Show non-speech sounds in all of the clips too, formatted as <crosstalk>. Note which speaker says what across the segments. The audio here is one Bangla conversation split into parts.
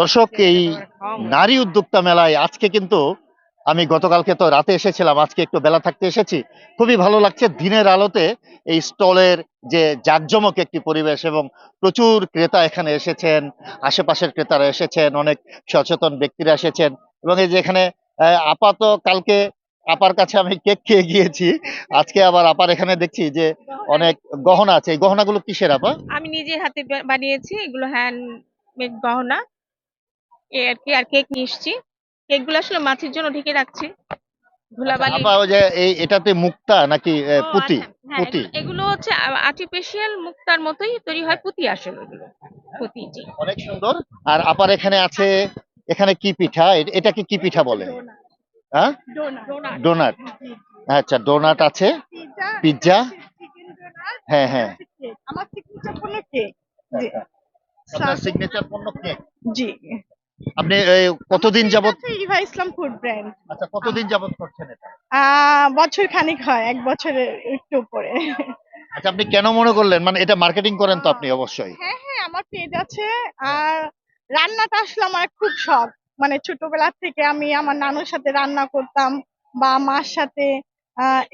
Speaker 1: দর্শক এই নারী উদ্যোক্তা মেলায় আজকে কিন্তু আমি গতকালকে তো রাতে এসেছিলাম আজকে একটু বেলা থাকতে এসেছি। খুবই ভালো লাগছে দিনের আলোতে এই স্টলের যে জাঁকজমক একটি পরিবেশ এবং প্রচুর ক্রেতা এখানে এসেছেন আশেপাশের ক্রেতারা এসেছেন অনেক সচেতন ব্যক্তিরা এসেছেন এবং এই যে এখানে আপাত কালকে আপার কাছে আমি কেক খেয়ে গিয়েছি আজকে আবার আপার এখানে দেখছি যে অনেক গহনা আছে। এই গহনাগুলো কিসের আপা?
Speaker 2: আমি নিজের হাতে বানিয়েছি এগুলো হ্যান্ডমেড গহনা। এই আর কি আর কেক নিয়ে এসছি। কেকগুলো আসলে মাছের জন্য ঢেকে রাখছি। ধুলাবালি।
Speaker 1: আপা ওই যে এই এটাতে মুক্তা নাকি আহ,
Speaker 2: ও,
Speaker 1: পুঁতি?
Speaker 2: আচ্ছা, হ্যাঁ,
Speaker 1: পুঁতি।
Speaker 2: এগুলো- এগুলো হচ্ছে আর্টিফিশিয়াল মুক্তার মতোই তৈরি হয় পুঁতি আসলে এগুলো। পুঁতি জি।
Speaker 1: অনেক সুন্দর। আর আপার এখানে আছে এখানে কি পিঠা? এ- এটাকে কি পিঠা বলে? হ্যাঁ? ডোনাট। আচ্ছা ডোনাট আছে। পিৎজা হ্যাঁ হ্যাঁ।
Speaker 3: আমার সিগনেচার পণ্য কেক
Speaker 1: আপনার সিগনেচার পণ্য কেক
Speaker 3: জি।
Speaker 1: আপনি কতদিন যাবত
Speaker 3: ইভা ইসলাম ফুড ব্র্যান্ড
Speaker 1: আচ্ছা কতদিন যাবত করছেন এটা?
Speaker 3: বছর খানিক হয় এক বছরের একটু উপরে।
Speaker 1: আচ্ছা আপনি কেন মনে করলেন? মানে এটা মার্কেটিং করেন তো আপনি অবশ্যই।
Speaker 3: হ্যাঁ হ্যাঁ আমার পেজ আছে আর রান্নাটা আসলে আমার খুব শখ। মানে ছোটবেলা থেকে আমি আমার নানুর সাথে রান্না করতাম বা মার সাথে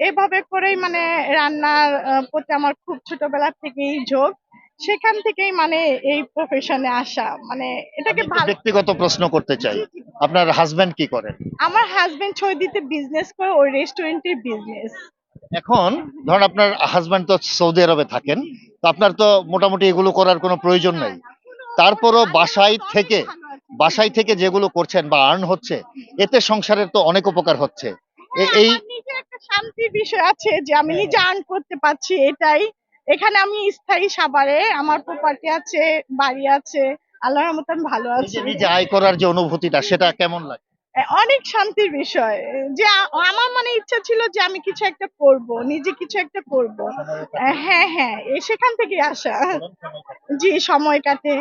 Speaker 3: এভাবে করেই মানে রান্নার প্রতি আমার খুব ছোটবেলা থেকেই ঝোঁক সেখান থেকেই মানে এই প্রফেশনে আসা। মানে এটাকে ভালো
Speaker 1: ব্যক্তিগত প্রশ্ন করতে চাই। আপনার হাজবেন্ড কি করেন?
Speaker 3: আমার হাজবেন্ড সৌদিতে বিজনেস করে ওই রেস্টুরেন্টের বিজনেস
Speaker 1: এখন ধরুন আপনার হাজবেন্ড তো সৌদি আরবে থাকেন তো আপনার তো মোটামুটি এগুলো করার কোনো প্রয়োজন নাই। তারপরও বাসায় থেকে বাসায় থেকে যেগুলো করছেন বা আর্ন হচ্ছে এতে সংসারের তো অনেক উপকার হচ্ছে। এই
Speaker 3: নিজে একটা শান্তির বিষয় আছে যে আমি নিজে আর্ন করতে পারছি এটাই। এখানে আমি স্থায়ী সাভারে আমার প্রপার্টি আছে বাড়ি আছে আল্লাহর মতন ভালো আছে।
Speaker 1: নিজে আয় করার যে অনুভূতিটা সেটা কেমন লাগে?
Speaker 3: অনেক শান্তির বিষয়। যে আমার মানে ইচ্ছা ছিল যে আমি কিছু একটা করব নিজে কিছু একটা করব। হ্যাঁ হ্যাঁ সেখান থেকে আসা। জি সময় কাটে।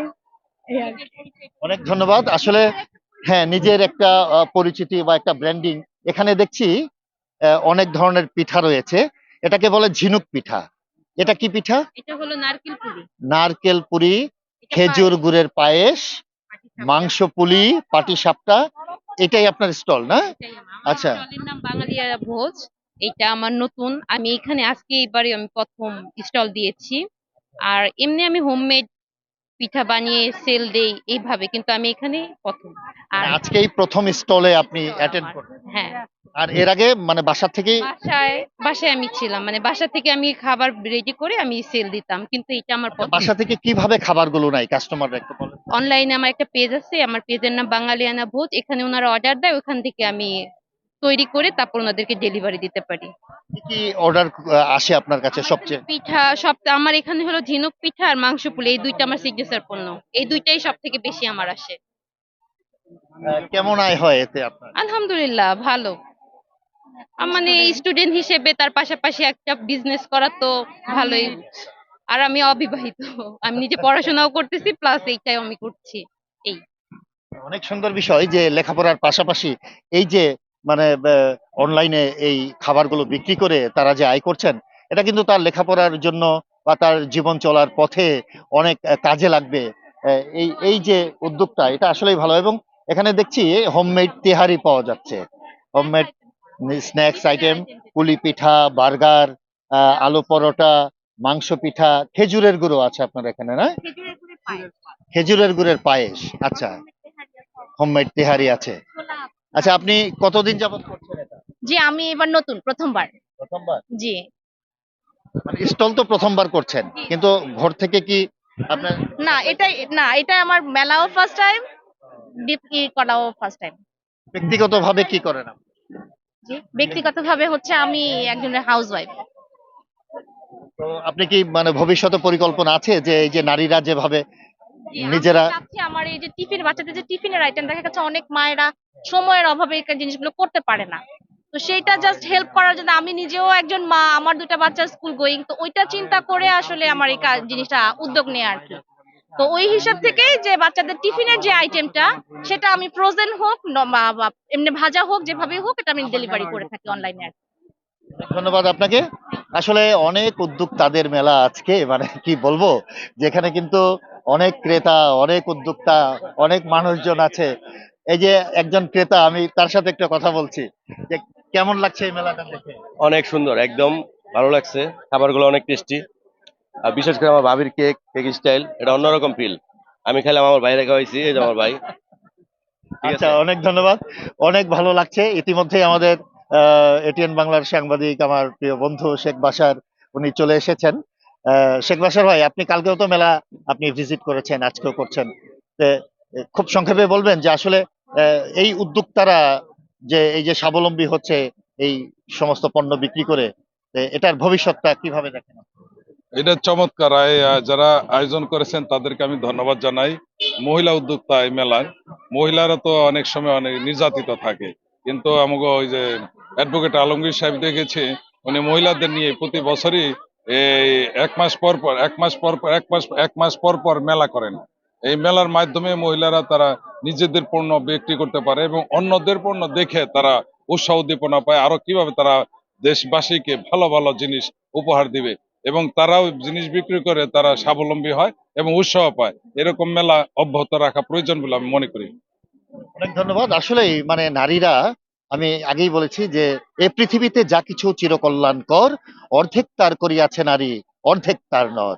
Speaker 1: অনেক ধন্যবাদ। আসলে হ্যাঁ নিজের একটা পরিচিতি বা একটা ব্র্যান্ডিং। এখানে দেখছি অনেক ধরনের পিঠা রয়েছে। এটাকে বলে ঝিনুক পিঠা। এটা কি পিঠা?
Speaker 2: এটা হলো নারকেল পুলি।
Speaker 1: নারকেল পুরি খেজুর গুড়ের পায়েস মাংস পুলি পাটি সাপটা এটাই আপনার স্টল না? আচ্ছা।
Speaker 2: স্টলের নাম বাঙালিয়া ভোজ। এটা আমার নতুন। আমি এখানে আজকে এবারে আমি প্রথম স্টল দিয়েছি। আর এমনি আমি হোমমেড পিঠা বানিয়ে সেল দেই এইভাবে কিন্তু আমি এখানে প্রথম। আর
Speaker 1: আজকেই প্রথম স্টলে আপনি অ্যাটেন্ড করলেন
Speaker 2: হ্যাঁ।
Speaker 1: আর এর আগে মানে বাসা থেকেই
Speaker 2: বাসায় বাসায় আমি ছিলাম মানে বাসা থেকে আমি খাবার রেডি করে আমি সেল দিতাম কিন্তু এটা আমার প্রথম।
Speaker 1: বাসা থেকে কীভাবে খাবারগুলো নাই কাস্টমাররা একটু বলেন।
Speaker 2: অনলাইনে আমার একটা পেজ আছে আমার পেজের নাম বাঙালিয়ানা ভোজ এখানে ওনারা অর্ডার দেয় ওখান থেকে আমি তৈরি করে তারপর ওনাদেরকে ডেলিভারি দিতে পারি।
Speaker 1: কি অর্ডার আসে আপনার কাছে সবচেয়ে?
Speaker 2: পিঠা সব আমার এখানে হলো ঝিনুক পিঠা আর মাংস পুলি এই দুইটা আমার সিগনেচার পণ্য। এই দুইটাই সব থেকে বেশি আমার আসে।
Speaker 1: কেমন আয় হয় এতে আপনার?
Speaker 2: আলহামদুলিল্লাহ ভালো। মানে স্টুডেন্ট হিসেবে তার পাশাপাশি একটা বিজনেস করা তো ভালোই। আর আমি অবিবাহিত আমি নিজে পড়াশোনাও করতেছি প্লাস এইটাই আমি করছি এই।
Speaker 1: অনেক সুন্দর বিষয় যে লেখাপড়ার পাশাপাশি এই যে মানে অনলাইনে এই খাবারগুলো বিক্রি করে তারা যে আয় করছেন এটা কিন্তু তার লেখাপড়ার জন্য বা তার জীবন চলার পথে অনেক কাজে লাগবে। এই এই যে উদ্যোগটা এটা আসলেই ভালো। এবং এখানে দেখছি হোমমেড তেহারি পাওয়া যাচ্ছে। হোমমেড স্ন্যাক্স আইটেম পুলি পিঠা বার্গার আলু পরোটা মাংস পিঠা খেজুরের গুঁড়ো আছে আপনার এখানে না? খেজুরের গুড়ের পায়েস। আচ্ছা। হোমমেড তেহারি আছে। আচ্ছা আপনি কতদিন যাবত করছেন এটা?
Speaker 2: জি আমি এবার নতুন প্রথমবার।
Speaker 1: প্রথমবার?
Speaker 2: জি।
Speaker 1: মানে স্টল তো প্রথমবার করছেন কিন্তু ঘর থেকে কি আপনার
Speaker 2: না এটাই না এটা আমার মেলাও ফার্স্ট টাইম বিক্রি করাও ফার্স্ট টাইম
Speaker 1: ব্যক্তিগতভাবে কি করেন আপনি?
Speaker 2: জি ব্যক্তিগতভাবে হচ্ছে আমি একজনের হাউস ওয়াইফ
Speaker 1: তো আপনি কি মানে ভবিষ্যতে পরিকল্পনা আছে যে এই যে নারীরা যেভাবে নিজেরা
Speaker 2: আমার এই যে টিফিন বাচ্চাদের যে টিফিনের আইটেম দেখা গেছে অনেক মায়েরা সময়ের অভাবে এই জিনিসগুলো করতে পারে না। তো সেইটা জাস্ট হেল্প করার জন্য আমি নিজেও একজন মা আমার দুটা বাচ্চা স্কুল গোয়িং তো ওইটা চিন্তা করে আসলে আমার এই জিনিসটা উদ্যোগ নেওয়া আর কি। তো ওই হিসাব থেকে যে বাচ্চাদের টিফিনের যে আইটেমটা সেটা আমি ফ্রোজেন হোক এমনি ভাজা হোক যেভাবে হোক এটা আমি ডেলিভারি করে থাকি অনলাইনে আর
Speaker 1: ধন্যবাদ আপনাকে। আসলে অনেক উদ্যোগ তাদের মেলা আজকে মানে কি বলব? যেখানে কিন্তু অনেক ক্রেতা অনেক উদ্যোক্তা অনেক মানুষজন আছে। এই যে একজন ক্রেতা আমি তার সাথে একটা কথা বলছি। যে কেমন লাগছে এই মেলাটা দেখে?
Speaker 4: অনেক সুন্দর একদম ভালো লাগছে। খাবারগুলো অনেক টেস্টি। আর বিশেষ করে আমার ভাবির কেক কেক স্টাইল এটা অন্যরকম ফিল আমি খেলাম আমার বাইরে খাওয়াইছি এই যে আমার ভাই।
Speaker 1: আচ্ছা অনেক ধন্যবাদ। অনেক ভালো লাগছে। ইতিমধ্যেই আমাদের এটিএন বাংলার সাংবাদিক আমার প্রিয় বন্ধু শেখ বাসার উনি চলে এসেছেন। শেখ বাসার ভাই, আপনি কালকেও তো মেলা আপনি ভিজিট করেছেন, আজকেও করছেন। খুব সংক্ষেপে বলবেন যে আসলে এই উদ্যোক্তারা যে, এই যে স্বাবলম্বী হচ্ছে এই সমস্ত পণ্য বিক্রি করে এটার ভবিষ্যৎটা কীভাবে দেখেন
Speaker 5: এটা চমৎকার যারা আয়োজন করেছেন তাদেরকে আমি ধন্যবাদ জানাই। মহিলা উদ্যোক্তা এই মেলায় মহিলারা তো অনেক সময় অনেক নির্যাতিত থাকে। কিন্তু আমাকে ওই যে অ্যাডভোকেট আলমগীর সাহেব দেখেছি, উনি মহিলাদের নিয়ে প্রতি বছরই এই এক মাস পর পর, এক মাস পর পর, এক মাস এক মাস পর পর মেলা করেন। এই মেলার মাধ্যমে মহিলারা তারা নিজেদের পণ্য বিক্রি করতে পারে এবং অন্যদের পণ্য দেখে তারা উৎসাহ উদ্দীপনা পায়। আরও কীভাবে তারা দেশবাসীকে ভালো ভালো জিনিস উপহার দিবে এবং তারাও জিনিস বিক্রি করে তারা স্বাবলম্বী হয় এবং উৎসাহ পায়। এরকম মেলা অব্যাহত রাখা প্রয়োজন বলে আমি মনে করি।
Speaker 1: অনেক ধন্যবাদ। আসলেই মানে নারীরা আমি আগেই বলেছি যে, এ পৃথিবীতে যা কিছু চিরকল্যাণকর, অর্ধেক তার করিয়াছে নারী, অর্ধেক তার নর।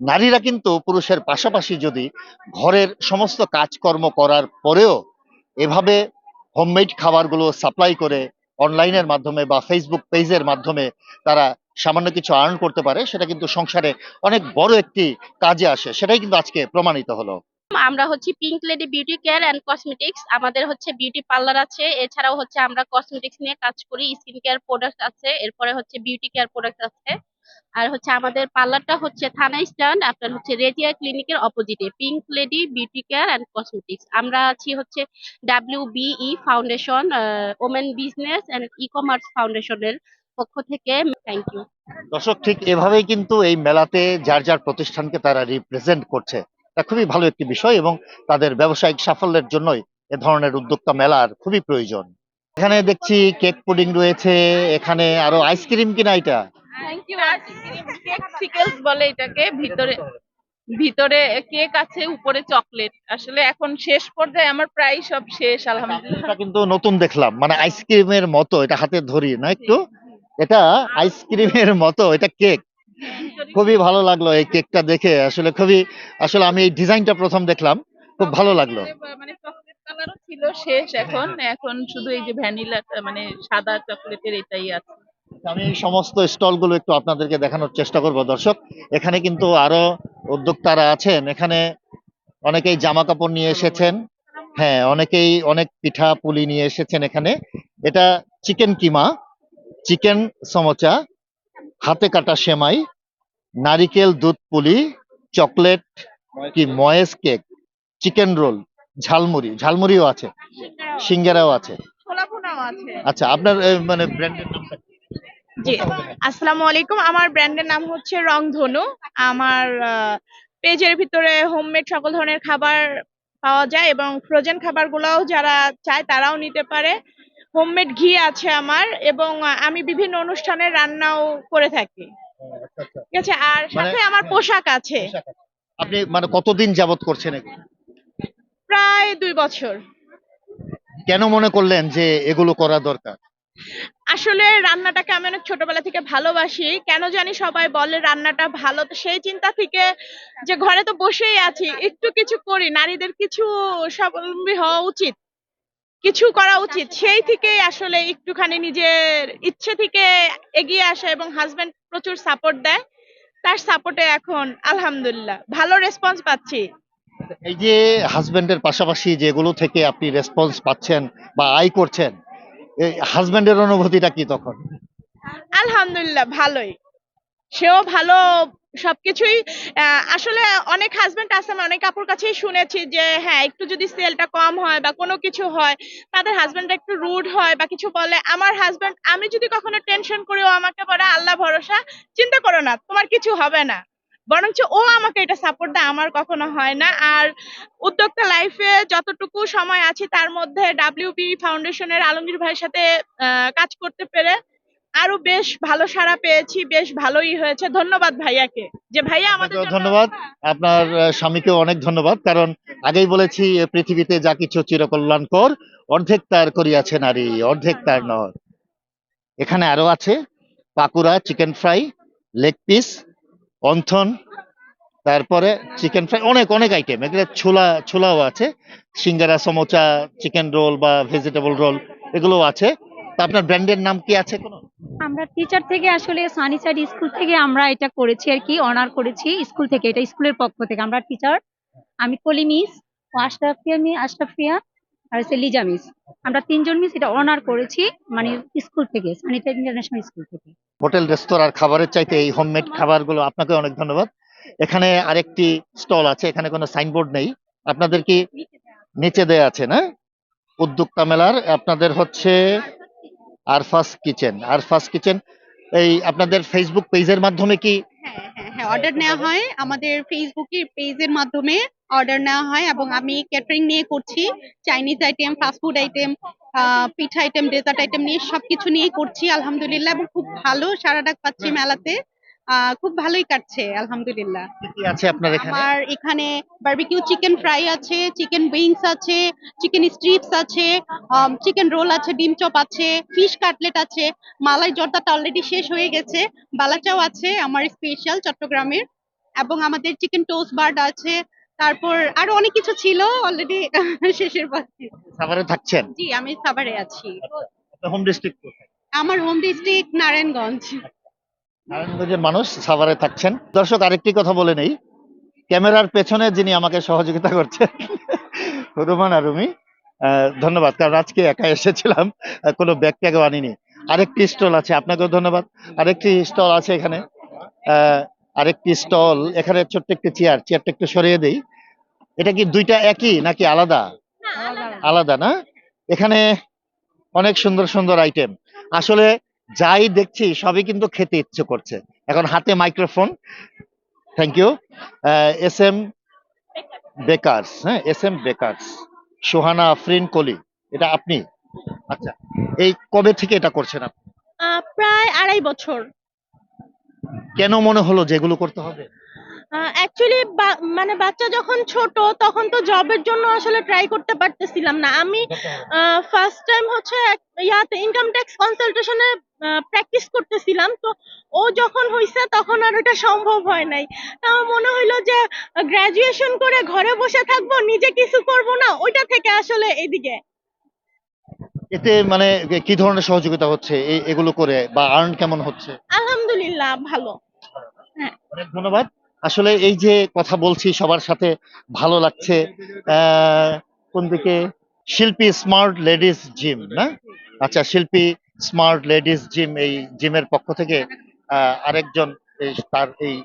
Speaker 1: নারীরা কিন্তু পুরুষের পাশাপাশি যদি ঘরের সমস্ত কাজকর্ম করার পরেও এভাবে হোমমেড খাবারগুলো সাপ্লাই করে অনলাইনের মাধ্যমে বা ফেসবুক পেজের মাধ্যমে তারা সামান্য কিছু আর্ন করতে পারে, সেটা কিন্তু সংসারে অনেক বড় একটি কাজে আসে, সেটাই কিন্তু আজকে প্রমাণিত হলো।
Speaker 2: আমরা হচ্ছে pink lady beauty care and cosmetics আমাদের হচ্ছে বিউটি পার্লার আছে, এছাড়াও হচ্ছে আমরা কসমেটিক্স নিয়ে কাজ করি স্কিন কেয়ার প্রোডাক্ট আছে, এরপরে হচ্ছে বিউটি কেয়ার প্রোডাক্ট আছে, আর হচ্ছে আমাদের পার্লারটা হচ্ছে থানা স্ট্যান্ড আপনার হচ্ছে রেজিয়া ক্লিনিকের অপোজিটে pink lady beauty care and cosmetics আমরা আছি হচ্ছে W B E foundation women business and e commerce ফাউন্ডেশনের পক্ষ থেকে। থ্যাংক ইউ
Speaker 1: দর্শক, ঠিক এভাবেই কিন্তু এই মেলাতে যার যার প্রতিষ্ঠানকে তারা রিপ্রেজেন্ট করছে। তা খুবই ভালো একটি বিষয় এবং তাদের ব্যবসায়িক সাফল্যের জন্যই এ ধরনের উদ্যোক্তা মেলার খুবই প্রয়োজন। এখানে দেখছি কেক পুডিং রয়েছে এখানে আরও আইসক্রিম কিনা এটা?
Speaker 6: বলে এটাকে ভিতরে ভিতরে কেক আছে উপরে চকলেট আসলে এখন শেষ পর্যায়ে আমার প্রায় সব শেষ আলহামদুলিল্লাহ।
Speaker 1: কিন্তু নতুন দেখলাম মানে আইসক্রিমের মতো এটা হাতে ধরি না একটু? এটা আইসক্রিমের মতো এটা কেক খুবই ভালো লাগল এই কেকটা দেখে। আসলে খুবই আসলে আমি এই ডিজাইনটা প্রথম দেখলাম। খুব ভালো লাগল।
Speaker 6: মানে চকলেট কালারও ছিল শেষ এখন। এখন শুধু এই যে ভ্যানিলা মানে সাদা চকলেটের এটাই আছে।
Speaker 1: আমি এই সমস্ত স্টলগুলো একটু আপনাদেরকে দেখানোর চেষ্টা করব দর্শক। এখানে কিন্তু আরও উদ্যোক্তারা আছেন। এখানে অনেকেই জামা কাপড় নিয়ে এসেছেন। হ্যাঁ অনেকেই অনেক পিঠা পুলি নিয়ে এসেছেন এখানে। এটা চিকেন কিমা চিকেন সমোচা। হাতে কাটা সেমাই নারিকেল দুধ পুলি চকলেট কি ময়েস কেক চিকেন রোল ঝালমুড়ি ঝালমুড়িও আছে সিঙ্গারাও আছে। আচ্ছা আপনার মানে ব্র্যান্ডের নামটা?
Speaker 7: জি আসসালামু আলাইকুম। আমার ব্র্যান্ডের নাম হচ্ছে রংধনু। আমার পেজের ভিতরে হোমমেড সকল ধরনের খাবার পাওয়া যায় এবং ফ্রোজেন খাবারগুলোও যারা চায় তারাও নিতে পারে। হোমমেড ঘি আছে আমার এবং আমি বিভিন্ন অনুষ্ঠানে রান্নাও করে থাকি। ঠিক আছে? আর সাথে আমার পোশাক আছে।
Speaker 1: আপনি মানে কতদিন যাবত করছেন
Speaker 7: প্রায় দুই বছর।
Speaker 1: কেন মনে করলেন যে এগুলো করা দরকার?
Speaker 7: আসলে রান্নাটাকে আমি অনেক ছোটবেলা থেকে ভালোবাসি। কেন জানি সবাই বলে রান্নাটা ভালো তো সেই চিন্তা থেকে যে ঘরে তো বসেই আছি একটু কিছু করি। নারীদের কিছু স্বাবলম্বী হওয়া উচিত। কিছু করা উচিত। সেই থেকেই আসলে একটুখানি নিজের ইচ্ছে থেকে এগিয়ে আসা এবং হাজবেন্ড প্রচুর সাপোর্ট দেয় তার সাপোর্টে এখন আলহামদুলিল্লাহ। ভালো রেসপন্স পাচ্ছি।
Speaker 1: এই যে হাজবেন্ডের পাশাপাশি যেগুলো থেকে আপনি রেসপন্স পাচ্ছেন বা আয় করছেন এই হাজবেন্ডের অনুভূতিটা কি তখন?
Speaker 7: আলহামদুলিল্লাহ ভালোই। সেও ভালো সবকিছুই আসলে অনেক হাজবেন্ড আছে, আমি অনেক আপুর কাছেই শুনেছি যে হ্যাঁ একটু যদি সেলটা কম হয় বা কোনো কিছু হয়, তাদের হাজবেন্ড একটু রুড হয় বা কিছু বলে, আমার হাজবেন্ড আমি যদি কখনো টেনশন করি, ও আমাকে বলে, আল্লাহ ভরসা, চিন্তা করো না, তোমার কিছু হবে না। বরঞ্চ ও আমাকে এটা সাপোর্ট দেয়, আমার কখনো হয় না। আর উদ্যোক্তা লাইফে যতটুকু সময় আছে, তার মধ্যে ডাব্লিউবি ফাউন্ডেশনের আলমগীর ভাইয়ের সাথে কাজ করতে পেরে
Speaker 6: আরও বেশ ভালো সাড়া পেয়েছি বেশ ভালোই হয়েছে। ধন্যবাদ ভাইয়াকে। যে ভাইয়া আমাদের
Speaker 1: ধন্যবাদ। আপনার আহ, স্বামীকেও অনেক ধন্যবাদ। কারণ আগেই বলেছি পৃথিবীতে যা কিছু চিরকল্যাণকর অর্ধেক তার করিয়াছে নারী অর্ধেক তার নর। এখানে আরও আছে pakora chicken fry leg piece wonton তারপরে চিকেন ফ্রাই অনেক অনেক আইটেম। এগুলো ছোলা ছোলাও আছে সিঙ্গারা সমোচা চিকেন রোল বা ভেজিটেবল রোল এগুলোও আছে। আপনার ব্র্যান্ডের নাম কি আছে কোনো?
Speaker 8: আমরা টিচার থেকে আসলে সানিসাইড স্কুল থেকে আমরা এটা করেছি আর কি অনার করেছি স্কুল থেকে এটা স্কুলের পক্ষ থেকে। আমরা টিচার আমি কলি মিস ও আশরাফিয়া মি আশরাফিয়া আর হচ্ছে লিজা মিস। আমরা তিনজন মিস এটা অনার করেছি মানে স্কুল থেকে সানিটাইড ইন্টারন্যাশনাল স্কুল থেকে।
Speaker 1: হোটেল রেস্তোরাঁর খাবারের চাইতে এই হোমমেড খাবারগুলো আপনাকে অনেক ধন্যবাদ। এখানে আরেকটি স্টল আছে এখানে কোনো সাইনবোর্ড নেই। আপনাদের কি নিচে দেয়া আছে না? উদ্যোক্তা মেলার আপনাদের হচ্ছে আরফাস কিচেন আরফাস কিচেন। এই আপনাদের ফেসবুক পেজের মাধ্যমে কি?
Speaker 9: হ্যাঁ হ্যাঁ হ্যাঁ অর্ডার নেওয়া হয়। আমাদের ফেসবুকের পেজের মাধ্যমে অর্ডার নেওয়া হয় এবং আমি ক্যাটারিং নিয়ে করছি। Chinese item fast food item পিঠা আইটেম ডেজার্ট আইটেম নিয়ে সবকিছু নিয়ে করছি আলহামদুলিল্লাহ। এবং খুব ভালো সারাটা ডাক পাচ্ছি মেলাতে। খুব ভালোই কাটছে আলহামদুলিল্লাহ।
Speaker 1: কি আছে আপনার এখানে?
Speaker 9: আমার এখানে বারবিকিউ চিকেন ফ্রাই আছে চিকেন উইংস আছে চিকেন স্ট্রিপস আছে চিকেন রোল আছে ডিম চপ আছে ফিশ কাটলেট আছে মালাই জর্দাটা অলরেডি শেষ হয়ে গেছে বালাচাও আছে আমার স্পেশাল চট্টগ্রামের এবং আমাদের চিকেন টোস্ট বার্ড আছে তারপর আরও অনেক কিছু ছিল অলরেডি <laughs> শেষের পথে
Speaker 1: সাভারে থাকছেন?
Speaker 9: জি আমি সাভারে আছি।
Speaker 1: হোম ডিস্ট্রিক্ট
Speaker 9: আমার হোম ডিস্ট্রিক্ট নারায়ণগঞ্জ।
Speaker 1: নারায়ণগঞ্জের মানুষ সাভারে থাকছেন। দর্শক আরেকটি কথা বলে নেই। ক্যামেরার পেছনে যিনি আমাকে সহযোগিতা করছেন <laughs> রুমান আরুমি ধন্যবাদ। কারণ আজকে একা এসেছিলাম কোনো ব্যাগ ট্যাগও আনিনি। আরেকটি স্টল আছে আপনাকেও ধন্যবাদ। আরেকটি স্টল আছে এখানে। আহ, আরেকটি স্টল এখানে ছোট্ট একটি চেয়ার চেয়ারটা একটু সরিয়ে দেই। এটা কি দুইটা একই নাকি আলাদা? আলাদা। না? এখানে অনেক সুন্দর সুন্দর আইটেম আসলে যাই দেখছি সবই কিন্তু খেতে ইচ্ছে করছে। এখন হাতে microphone thank you S M bakers হ্যাঁ S M bakers Sohana Afrin Koli এটা আপনি? আচ্ছা এই কবে থেকে এটা করছেন আপনি?
Speaker 10: প্রায় আড়াই বছর।
Speaker 1: কেন মনে হলো যেগুলো করতে হবে?
Speaker 10: অ্যাকচুয়ালি মানে বাচ্চা যখন ছোট তখন তো জবের জন্য আসলে ট্রাই করতে পারতেছিলাম না। আমি ফার্স্ট টাইম হচ্ছে ইয়াতে ইনকাম ট্যাক্স কনসালটেশনে প্র্যাকটিস করতেছিলাম। তো ও যখন হইছে তখন আর ওটা সম্ভব হয় নাই। আমার মনে হইল যে গ্রাজুয়েশন করে ঘরে বসে থাকব নিজে কিছু করব না ওইটা থেকে আসলে এদিকে।
Speaker 1: এতে মানে কি ধরনের সহযোগিতা হচ্ছে এগুলো করে বা আর্ন কেমন হচ্ছে?
Speaker 10: আলহামদুলিল্লাহ ভালো।
Speaker 1: অনেক ধন্যবাদ। আসলে এই যে কথা বলছি সবার সাথে ভালো লাগছে আহ, কোন দিকে শিল্পী স্মার্ট লেডিস জিম না? আচ্ছা শিল্পী স্মার্ট লেডিস জিম এই জিমের পক্ষ থেকে আরেকজন তার এই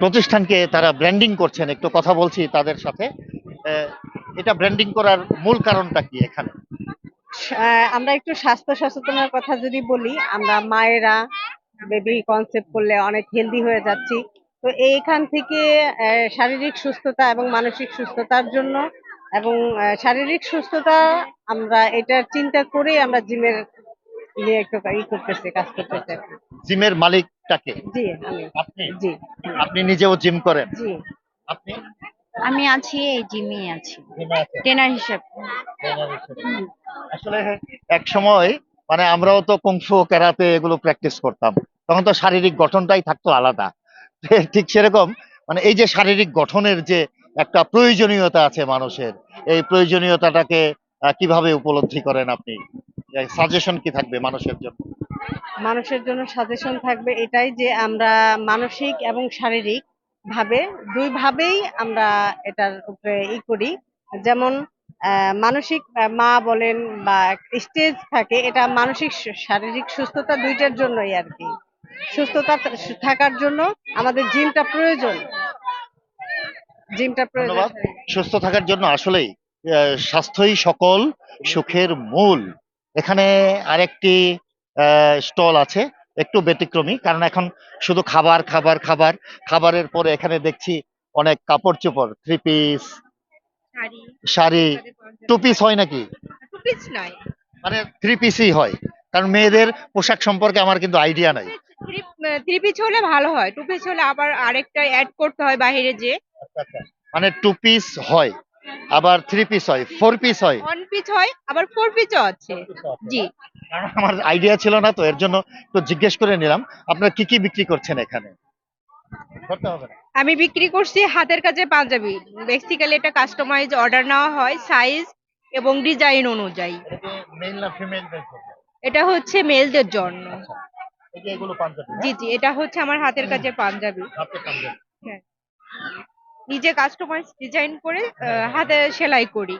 Speaker 1: প্রতিষ্ঠানকে তারা ব্র্যান্ডিং করছেন। একটু কথা বলছি তাদের সাথে। এটা ব্র্যান্ডিং করার মূল কারণটা কি এখানে?
Speaker 11: আমরা একটু স্বাস্থ্য সচেতনার কথা যদি বলি, আমরা মায়েরা বেবি কনসেপ্ট করলে অনেক হেলদি হয়ে যাচ্ছি। তো এইখান থেকে শারীরিক সুস্থতা এবং মানসিক সুস্থতার জন্য এবং শারীরিক সুস্থতা আমরা এটা চিন্তা করে আমরা জিমের নিয়ে একটু ই করতেছি কাজ করতেছি।
Speaker 1: জিমের মালিকটাকে?
Speaker 11: জি আমি।
Speaker 1: আপনি?
Speaker 11: জি।
Speaker 1: আপনি নিজেও জিম করেন?
Speaker 11: জি।
Speaker 1: আপনি?
Speaker 8: আমি আছি এই জিমে আছি। ট্রেনার হিসেবে।
Speaker 1: আসলে এক সময় মানে আমরাও তো কুংফু ক্যারাতে এগুলো প্র্যাকটিস করতাম। তখন তো শারীরিক গঠনটাই থাকতো আলাদা। ঠিক সেরকম মানে এই যে শারীরিক গঠনের যে একটা প্রয়োজনীয়তা আছে মানুষের এই প্রয়োজনীয়তাটাকে কীভাবে উপলব্ধি করেন আপনি? সাজেশন কি থাকবে মানুষের জন্য?
Speaker 11: মানুষের জন্য সাজেশন থাকবে এটাই যে আমরা মানসিক এবং শারীরিক ভাবে দুই ভাবেই আমরা এটার উপরে ই করি। যেমন মানসিক মা বলেন বা স্টেজ থাকে এটা মানসিক শারীরিক সুস্থতা দুইটার জন্যই আর কি। সুস্থতা থাকার জন্য আমাদের জিমটা প্রয়োজন। জিমটা প্রয়োজন।
Speaker 1: সুস্থ থাকার জন্য আসলেই স্বাস্থ্যই সকল সুখের মূল। এখানে আরেকটি স্টল আছে একটু ব্যতিক্রমী কারণ এখন শুধু খাবার খাবার খাবার খাবারের পরে এখানে দেখছি অনেক কাপড় চোপড় three piece sari two piece হয় নাকি? মানে থ্রি পিসই হয় কারণ মেয়েদের পোশাক সম্পর্কে আমার কিন্তু আইডিয়া নাই।
Speaker 12: থ্রি পিস হলে ভালো হয় টু পিস হলে আবার আরেকটা অ্যাড করতে হয় বাইরে যে
Speaker 1: মানে টু পিস হয়। আবার থ্রি পিস হয় ফোর পিস হয়।
Speaker 12: ওয়ান পিস হয় আবার ফোর পিসও আছে। জি।
Speaker 1: কারণ আমার আইডিয়া ছিল না তো এর জন্য তো জিজ্ঞেস করে নিলাম আপনারা কি কি বিক্রি করছেন এখানে? করতে হবে না।
Speaker 12: আমি বিক্রি করছি হাতের কাছে পাঞ্জাবি। বেসিক্যালি এটা কাস্টমাইজ অর্ডার নেওয়া হয় সাইজ এবং ডিজাইন অনুযায়ী।
Speaker 1: মেল না ফিমেল
Speaker 12: এটা হচ্ছে মেলদের জন্য।
Speaker 1: এই যে এগুলো পাঞ্জাবি
Speaker 12: জি জি এটা হচ্ছে আমার হাতের কাছে পাঞ্জাবি।
Speaker 1: হাতে পাঞ্জাবি।
Speaker 12: হ্যাঁ। নিজে কাস্টমাইজ ডিজাইন করে আহ, হাতে সেলাই করি।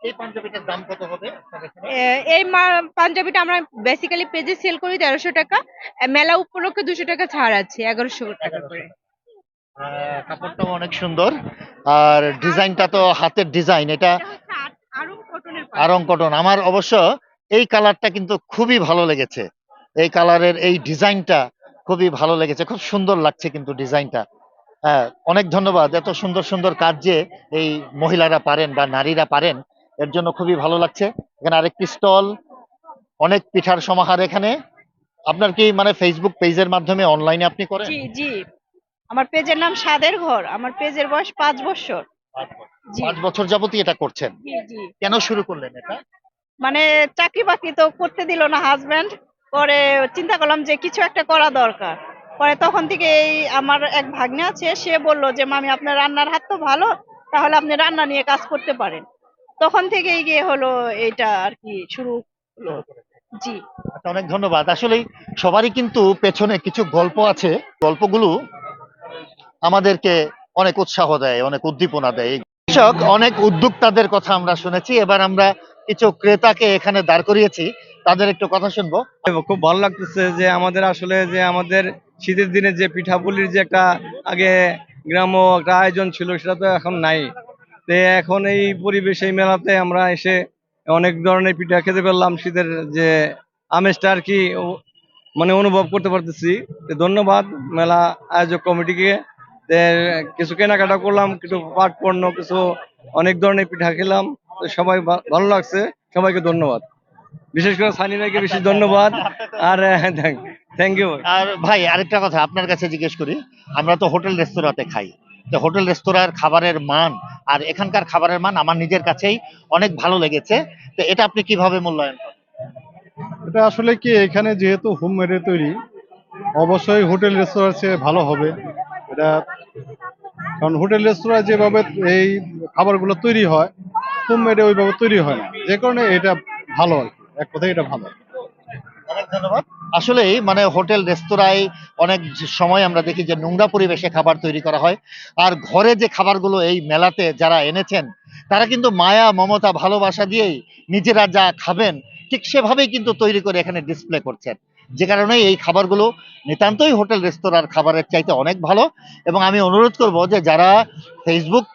Speaker 1: এই পাঞ্জাবিটার দাম কত হবে?
Speaker 12: এই পাঞ্জাবিটা আমরা বেসিক্যালি পেজে সেল করি তেরোশো টাকা। মেলা উপলক্ষে দুশো টাকা ছাড় আছে এগারোশো টাকা। করে
Speaker 1: আহ, কাপড়টাও অনেক সুন্দর। আর ডিজাইনটা তো হাতের ডিজাইন এটা
Speaker 12: আরং
Speaker 1: কটন আমার অবশ্য এই কালারটা কিন্তু খুবই ভালো লেগেছে। এই কালারের এই ডিজাইনটা খুবই ভালো লেগেছে। খুব সুন্দর লাগছে কিন্তু ডিজাইনটা। হ্যাঁ অনেক ধন্যবাদ। এত সুন্দর সুন্দর কাজ যে এই মহিলারা পারেন বা নারীরা পারেন এর জন্য খুবই ভালো লাগছে। এখানে আরেকটি স্টল অনেক পিঠার সমাহার এখানে। আপনার কি মানে ফেসবুক পেজের মাধ্যমে অনলাইনে আপনি করেন?
Speaker 7: জি জি। আমার পেজের নাম সাদের ঘর। আমার পেজের বয়স পাঁচ বছর।
Speaker 1: পাঁচ বছর। যাবতই এটা করছেন?
Speaker 7: জি জি।
Speaker 1: কেন শুরু করলেন এটা?
Speaker 7: মানে চাকরি বাকরি তো করতে দিল না হাজবেন্ড পরে চিন্তা করলাম যে কিছু একটা করা দরকার। পরে তখন থেকে এই আমার এক ভাগ্নে আছে সে বলল যে মামি আপনার রান্নার হাত তো ভালো তাহলে আপনি রান্না নিয়ে কাজ করতে পারেন। তখন থেকেই গিয়ে হলো এটা আর কি শুরু হলো। জি।
Speaker 1: আচ্ছা, অনেক ধন্যবাদ। আসলে সবারই কিন্তু পেছনে কিছু গল্প আছে। গল্পগুলো আমাদেরকে অনেক উৎসাহ দেয় অনেক উদ্দীপনা দেয়। কৃষক অনেক উদ্যোক্তাদের কথা আমরা শুনেছি। এবার আমরা কিছু ক্রেতাকে এখানে দাঁড় করিয়েছি। তাদের একটু কথা শুনব।
Speaker 13: খুব ভালো লাগতেছে যে আমাদের আসলে যে আমাদের শীতের দিনে যে পিঠাপুলির যে একটা আগে গ্রাম্য একটা আয়োজন ছিল, সেটা তো এখন নাই। তো এখন এই পরিবেশ, এই মেলাতে আমরা এসে অনেক ধরনের পিঠা খেতে পারলাম, শীতের যে আমেজটা আর কি মানে অনুভব করতে পারতেছি। তো ধন্যবাদ, মেলা আয়োজক কমিটিকে। তে কিছু কেনাকাটা করলাম, কিছু পাট পণ্য কিছু অনেক ধরনের পিঠা খেলাম। সবাই ভালো লাগছে, সবাইকে ধন্যবাদ। বিশেষ করে সানি ভাইকে বেশি ধন্যবাদ। আর থ্যাংক ইউ
Speaker 1: আর ভাই আরেকটা কথা আপনার কাছে জিজ্ঞেস করি। আমরা তো হোটেল রেস্তোরাঁতে খাই। তো হোটেল রেস্তোরাঁর খাবারের মান আর এখানকার খাবারের মান আমার নিজের কাছেই অনেক ভালো লেগেছে। তো এটা আপনি কীভাবে মূল্যায়ন করেন?
Speaker 14: এটা আসলে কি এখানে যেহেতু হোম মেডে তৈরি অবশ্যই হোটেল রেস্তোরাঁ চেয়ে ভালো হবে। এটা কারণ হোটেল রেস্তোরাঁ যেভাবে এই খাবারগুলো তৈরি হয় হোম মেডে ওইভাবে তৈরি হয় না। যে কারণে এটা ভালো আর কি। এক কথায় এটা ভালো।
Speaker 1: অনেক ধন্যবাদ। আসলেই মানে হোটেল রেস্তোরাঁয় অনেক সময় আমরা দেখি যে নোংরা পরিবেশে খাবার তৈরি করা হয়। আর ঘরে যে খাবারগুলো এই মেলাতে যারা এনেছেন তারা কিন্তু মায়া মমতা ভালোবাসা দিয়েই নিজেরা যা খাবেন ঠিক সেভাবেই কিন্তু তৈরি করে এখানে ডিসপ্লে করছেন। যে কারণে এই খাবারগুলো নিতান্তই হোটেল রেস্তোরাঁর খাবারের চাইতে অনেক ভালো। এবং আমি অনুরোধ করব যে যারা ফেসবুক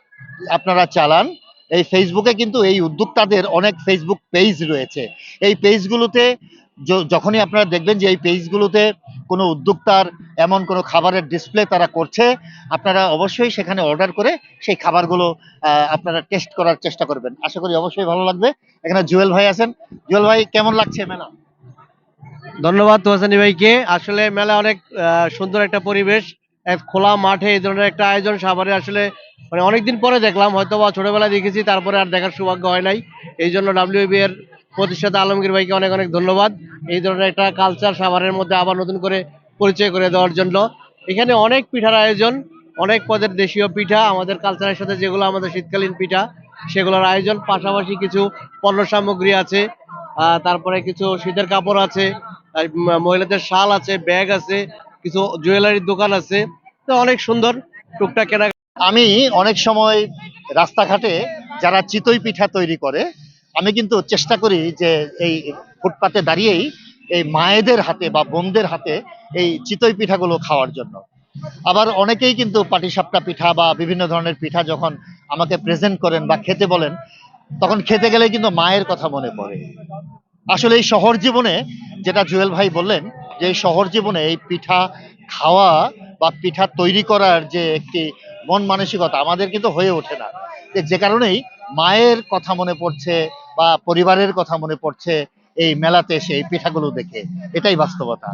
Speaker 1: আপনারা চালান এই ফেসবুকে কিন্তু এই উদ্যোক্তাদের অনেক ফেসবুক পেজ রয়েছে। এই পেজগুলোতে যখনই আপনারা দেখবেন যে এই পেজগুলোতে কোনো উদ্যোক্তার এমন কোনো খাবারের ডিসপ্লে তারা করছে, আপনারা অবশ্যই সেখানে অর্ডার করে সেই খাবারগুলো আপনারা টেস্ট করার চেষ্টা করবেন। আশা করি অবশ্যই ভালো লাগবে। এখানে জুয়েল ভাই আছেন। জুয়েল ভাই, কেমন লাগছে মেলা?
Speaker 13: ধন্যবাদ, তোহাসানি ভাইকে। আসলে মেলা অনেক সুন্দর একটা পরিবেশ। খোলা মাঠে এই ধরনের একটা আয়োজন সাভারে আসলে মানে অনেকদিন পরে দেখলাম হয়তো বা ছোটবেলায় দেখেছি, তারপরে আর দেখার সৌভাগ্য হয় নাই। এই জন্য ডাব্লিউবি এর প্রতিষ্ঠাতা আলমগীর ভাইকে অনেক অনেক ধন্যবাদ। এই ধরনের একটা কালচার সাভারের মধ্যে আবার নতুন করে পরিচয় করে দেওয়ার জন্য। এখানে অনেক পিঠার আয়োজন, অনেক পদের দেশীয় পিঠা, আমাদের কালচারের সাথে যেগুলো আমাদের শীতকালীন পিঠা, সেগুলোর আয়োজন। পাশাপাশি কিছু পণ্য সামগ্রী আছে তারপরে কিছু শীতের কাপড় আছে মহিলাদের শাল আছে, ব্যাগ আছে কিছু জুয়েলারির দোকান আছে। তো অনেক সুন্দর টুকটাক কেনা
Speaker 1: আমি অনেক সময় রাস্তাঘাটে যারা চিতই পিঠা তৈরি করে, আমি কিন্তু চেষ্টা করি যে এই ফুটপাতে দাঁড়িয়েই এই মায়েদের হাতে বা বোনদের হাতে এই চিতই পিঠাগুলো খাওয়ার জন্য। আবার অনেকেই কিন্তু পাটিসাপটা পিঠা বা বিভিন্ন ধরনের পিঠা যখন আমাকে প্রেজেন্ট করেন বা খেতে বলেন, তখন খেতে গেলে কিন্তু মায়ের কথা মনে পড়ে। আসলে এই শহর জীবনে যেটা জুয়েল ভাই বললেন যে শহর জীবনে এই পিঠা খাওয়া বা পিঠা তৈরি করার যে একটি মন মানসিকতা আমাদের কিন্তু হয়ে ওঠে না। যে কারণেই মায়ের কথা মনে পড়ছে বা পরিবারের কথা মনে পড়ছে এই মেলাতে এসে এই পিঠাগুলো দেখে। এটাই বাস্তবতা।